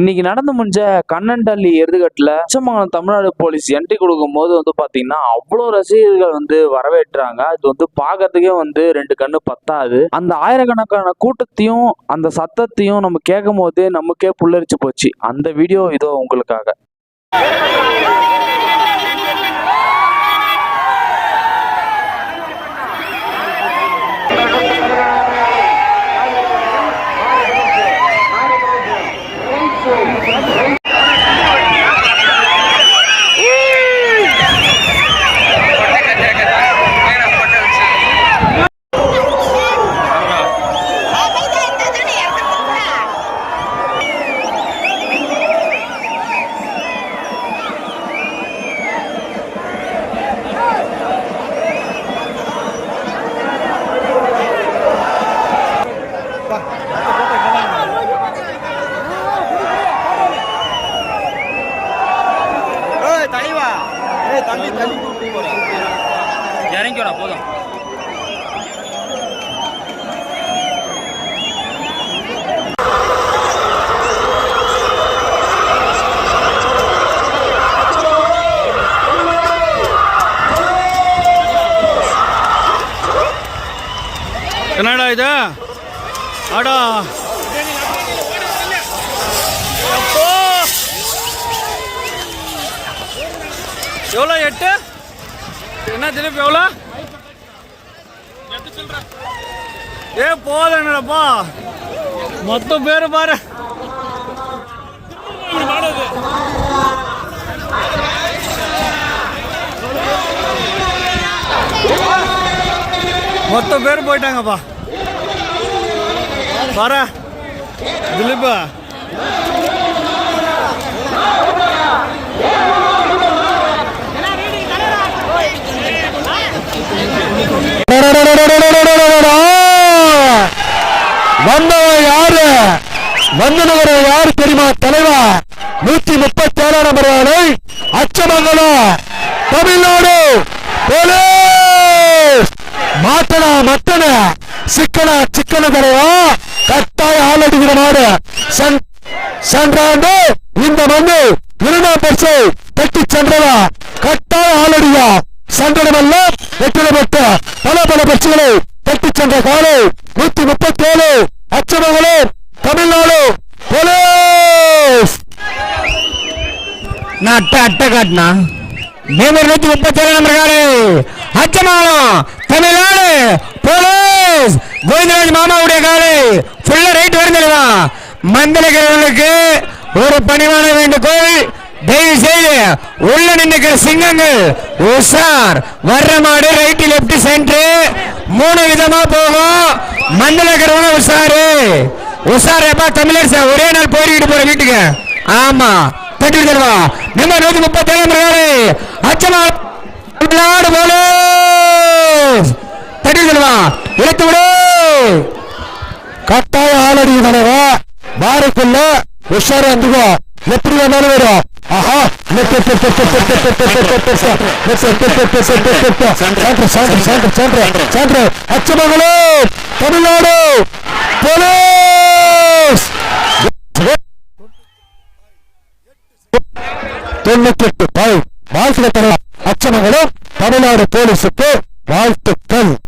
இன்னைக்கு நடந்து முடிஞ்ச கண்ணன்டள்ளி எருதுகட்டில் உச்சமான தமிழ்நாடு போலீஸ் என்ட்ரி கொடுக்கும் போது வந்து பார்த்தீங்கன்னா அவ்வளோ ரசிகர்கள் வந்து வரவேற்றாங்க. அது வந்து பார்க்கறதுக்கே வந்து ரெண்டு கண்ணு பத்தாது. அந்த ஆயிரக்கணக்கான கூட்டத்தையும் அந்த சத்தத்தையும் நம்ம கேட்கும் போதே நமக்கே புல்லரிச்சு போச்சு. அந்த வீடியோ இதோ உங்களுக்காக. வாங்கிக்கோடா போதும். என்னடா இது? ஆடா எவ்வளோ எட்டு? என்ன திருப்பி எவ்வளோ? ஏ என்னடப்பா மொத்த பேர் பாரு. மொத்த பேர் போயிட்டாங்கப்பா. பார. திலீப்பா வந்தவன் யாரு? வந்தனவர் யாரு தெரியுமா? தலைவா நூத்தி முப்பத்தி ஏழாம் நம்பர் ஆளை அச்சமங்கலம் தமிழ்நாடு போலீஸ். மாட்டனா மட்டன சிக்கனா சிக்கன தலைவா கட்டாய ஆளடிக்கிற மாடு. சென்- சென்ற ஆண்டு இந்த மண்ணு இரண்டாம் பரிசு தட்டி சென்றவா கட்டாய ஆளடியா சென்றடமெல்லாம் வெற்றிடப்பட்ட பல பல பரிசுகளை பெற்று சென்ற காலை நூத்தி முப்பத்தி ஏழு அச்சமங்கலம் தமிழ்நாடு போலீஸ். நான் அட்டை அட்டை காட்டினா? மேம்பர் நூத்தி முப்பத்தி ஏழு நம்பர் காடு அச்சமானம் தமிழ்நாடு போலீஸ். கோவிந்தராஜ் மாமாவுடைய காடு ஃபுல்லா ரைட் வருந்தா மந்தலகிறவர்களுக்கு ஒரு பணிவான வேண்டுகோள். தயவு உள்ள நின்னுக்கிற சிங்கங்கள். உஷார். வர்ற மாடு ரைட் லெப்ட் சென்ட்ரு மூணு விதமா போகும். மந்தலக்கிறவங்க உஷாரு. உஷார் எப்பா தமிழர் சார் ஒரே நாள் போயிட்டு போற வீட்டுக்கு. ஆமா. தட்டி தருவா நம்பர் நூத்தி முப்பத்தி ஏழு அச்சமா. தமிழ்நாடு போல. தட்டி தருவா எடுத்து விடு. கட்டாய ஆளடி தலைவா. பாருக்குள்ள உஷாரா இருந்துக்கோ எப்படி வந்தாலும் வரும். ஆஹா தமிழ்நாடு போலீஸ் தொண்ணூத்தி எட்டு பாய். வாழ்க்கை தலைவர் அச்சமங்கலம் தமிழ்நாடு போலீஸுக்கு